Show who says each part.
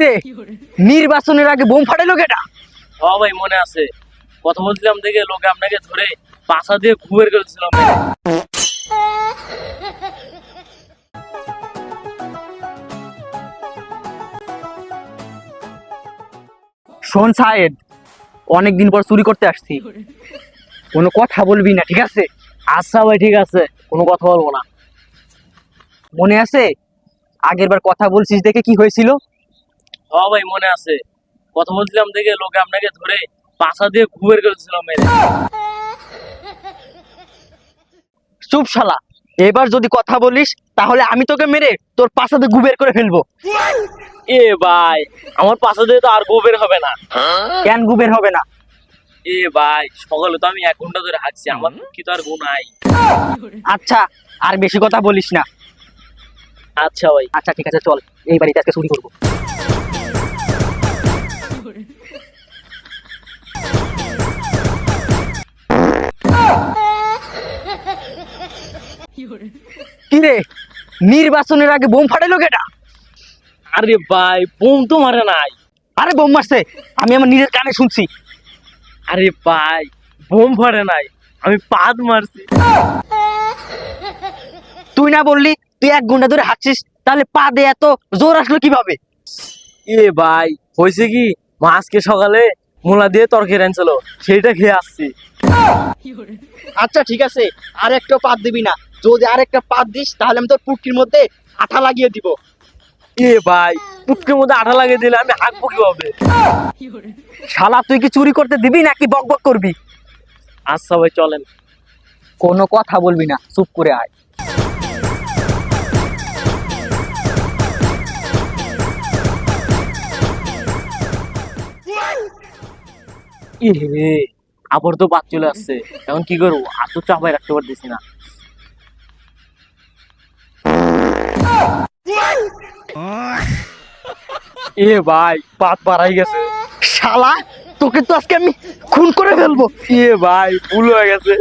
Speaker 1: কিরে? নির্বাচনের আগে বোম ফাটাইলো কেটা
Speaker 2: হ ভাই মনে আছে। কথা বলছিলাম দেখে লোকে আপনাকে ধরে পাশা দিয়ে ঘুমের করেছিলাম
Speaker 1: শোন সাহেব অনেকদিন পর চুরি করতে আসছি। কোনো কথা বলবি না ঠিক আছে?
Speaker 2: আচ্ছা ভাই ঠিক আছে কোনো কথা বলব না।
Speaker 1: মনে আছে? আগের বার কথা বলছিস দেখে কি হয়েছিল?
Speaker 2: হ ভাই মনে আছে। কথা বলছিলাম দেখে লোকে আপনাকে ধরে পাশা দিয়ে ঘুমের করেছিলাম মেরে।
Speaker 1: চুপ শালা। এবার যদি কথা বলিস তাহলে আমি তোকে মেরে তোর পাশাতে গুবের করে ফেলব।
Speaker 2: এ ভাই আমার পাশা দিয়ে তো আর গোবের হবে না।
Speaker 1: কেন গুবের হবে না?
Speaker 2: এ ভাই সকালে তো আমি এক ঘণ্টা ধরে হাঁটছি আমার কি তো আর গু নাই।
Speaker 1: আচ্ছা আর বেশি কথা বলিস না।
Speaker 2: আচ্ছা ভাই।
Speaker 1: আচ্ছা ঠিক আছে চল। এই বাড়িতে আজকে চুরি করব। কিরে নির্বাচনের আগে বোম ফাটাইলো কেটা
Speaker 2: আরে ভাই বোম তো মারে নাই।
Speaker 1: আরে বোম মারছে। আমি আমার নিজের কানে শুনছি।
Speaker 2: আরে ভাই বোম ফাড়ে নাই। আমি পাদ মারছি।
Speaker 1: তুই না বললি তুই এক ঘণ্টা ধরে হাঁটছিস তাহলে পা দে এত জোর আসলো কীভাবে?
Speaker 2: এ ভাই হয়েছে কি? মা আজকে সকালে মোলা দিয়ে তরকারি আনছিল সেইটা খেয়ে আসছি।
Speaker 1: আচ্ছা ঠিক আছে। আর একটা পাত দিবি না। যদি আর একটা পাত দিস, তাহলে আমি তোর পুটকির মধ্যে আঠা লাগিয়ে দিব।
Speaker 2: এ ভাই, পুটকের মধ্যে আঠা লাগিয়ে দিলে আমি হাঁকবো কীভাবে?
Speaker 1: শালা, তুই কি চুরি করতে দিবি নাকি বক বক করবি?
Speaker 2: আচ্ছা ভাই, চলেন।
Speaker 1: কোনো কথা বলবি না, চুপ করে আয়।
Speaker 2: এ হে আবার তো বাদ চলে আসছে। এখন কি করব? আর তো চাপাই রাখতে পারতেছি না। এ ভাই পাত বাড়াই গেছে।
Speaker 1: শালা তোকে তো আজকে আমি খুন করে ফেলব।
Speaker 2: এ ভাই ভুল হয়ে গেছে।